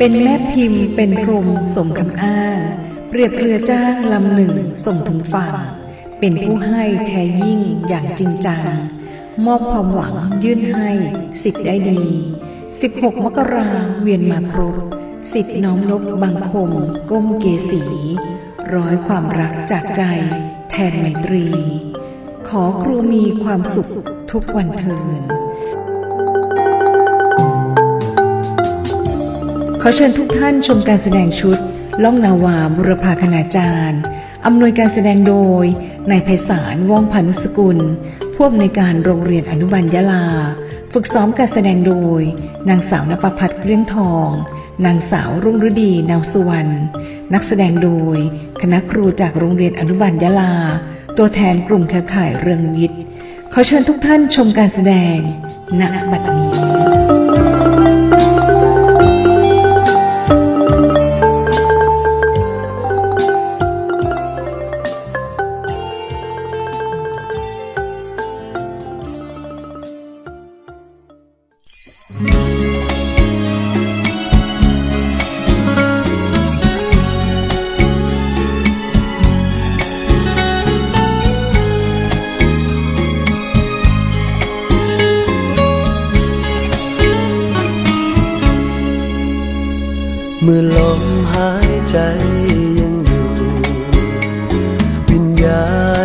เป็นแม่พิมพ์เป็นพรมสมคำอ้างเปรียบเรือจ้างลำหนึ่งส่งถึงฝั่ง เป็นผู้ให้แท้ยิ่งอย่างจริงจัง มอบความหวังยื่นให้สิทธิ์ได้ดี16 มกราเวียนมาครบสิทธิ์น้อมนบบังคม ก้มเกสี ร้อยความรักจากใจ แทนไมตรี ขอครูมีความสุขทุกวันเทิน ขอเชิญทุกท่านชมการแสดงชุด ล่องนาวาบุรพาคณาจารย์อำนวยการแสดงโดยนายไพศาลว่องพานุสกุลผู้อำนวยการโรงเรียนอนุบาลยะลา ฝึกซ้อมการแสดงโดย นางสาวนภพัฒน์เกลี้ยงทอง นางสาวรุ่งฤดีนาวสุวรรณนักแสดงโดย คณะครูจากโรงเรียนอนุบาลยะลา ตัวแทนกลุ่มเครือข่ายเรืองวิทย์ขอเชิญทุกท่านชมการแสดงณบัดนี้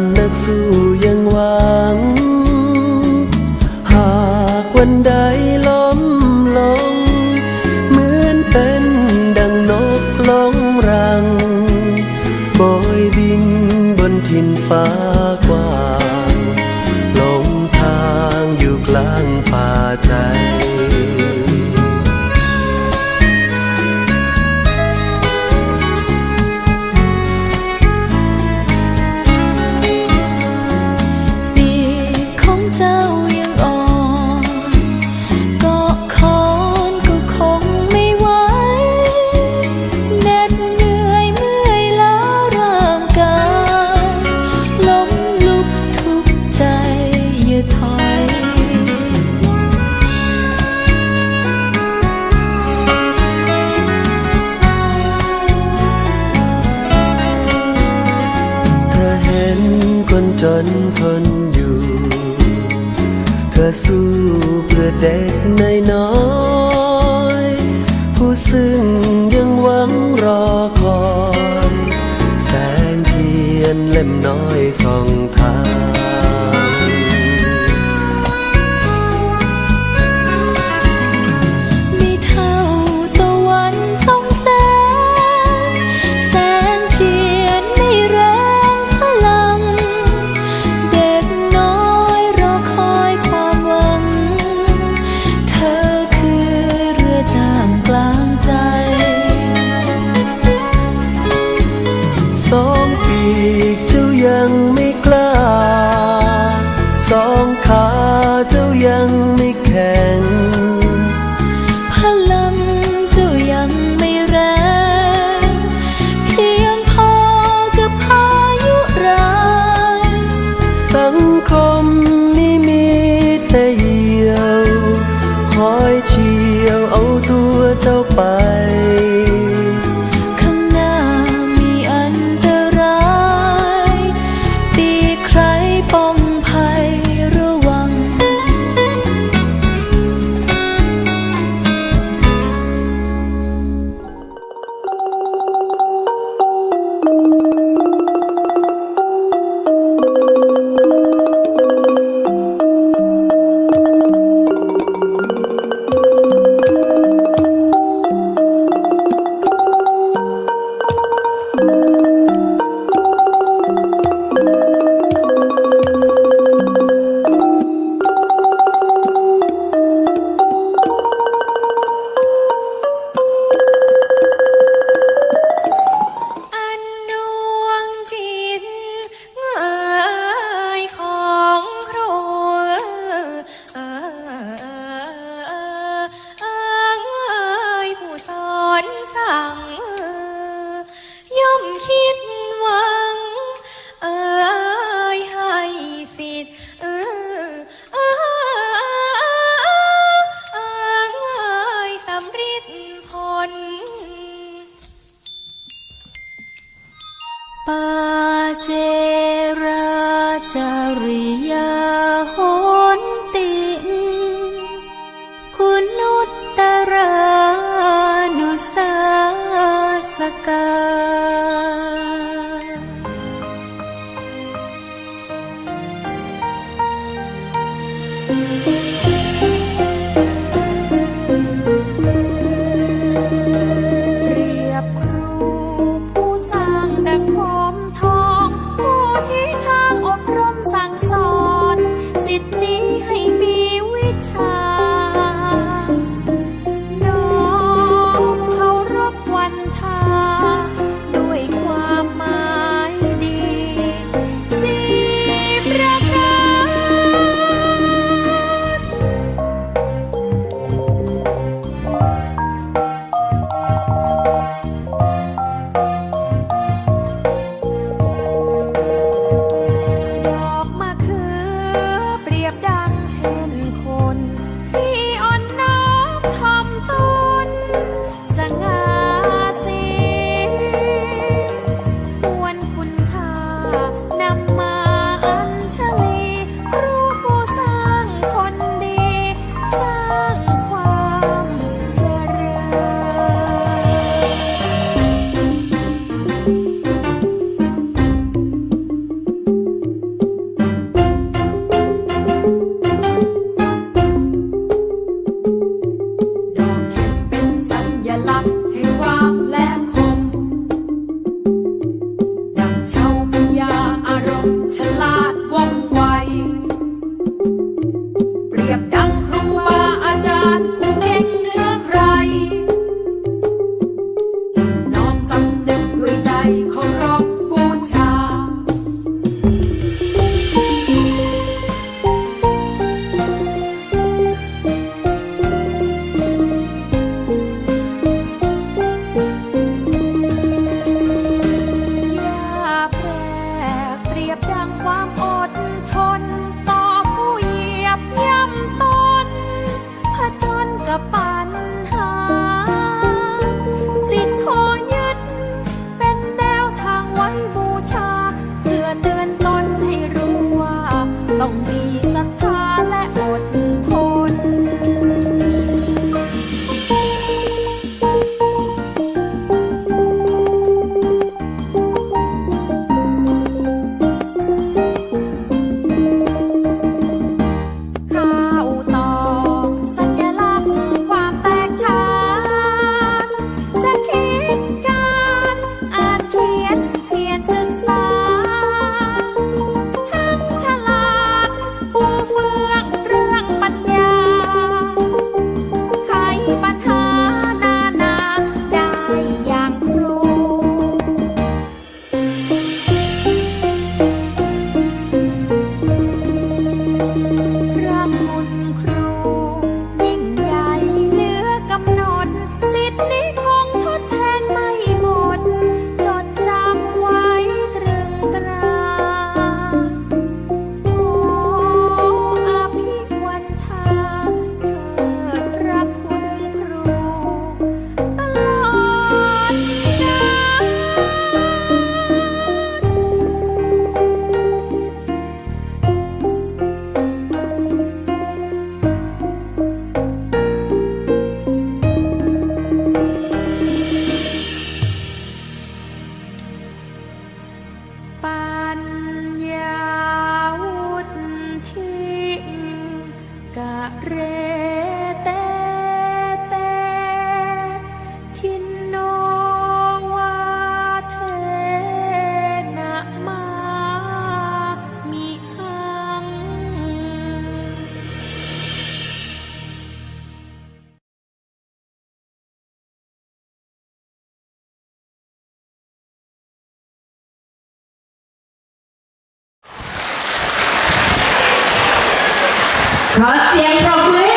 าณนักสู้ยังหวัง หากวันใดล้มลง เหมือนเป็นดังนกลงรังโบยบินบนทินฟ้ากว้างหลงทางอยู่กลางป่าใจ คนจนทนอยู่ เธอสู้เพื่อเด็กน้อยน้อย ผู้ซึ่งยังหวังรอคอย แสงเทียนเล่มน้อยส่องทาง เจราจริยาหนติคุณุตตรานุสาสกา Công เร ขอเสียงปรบมือ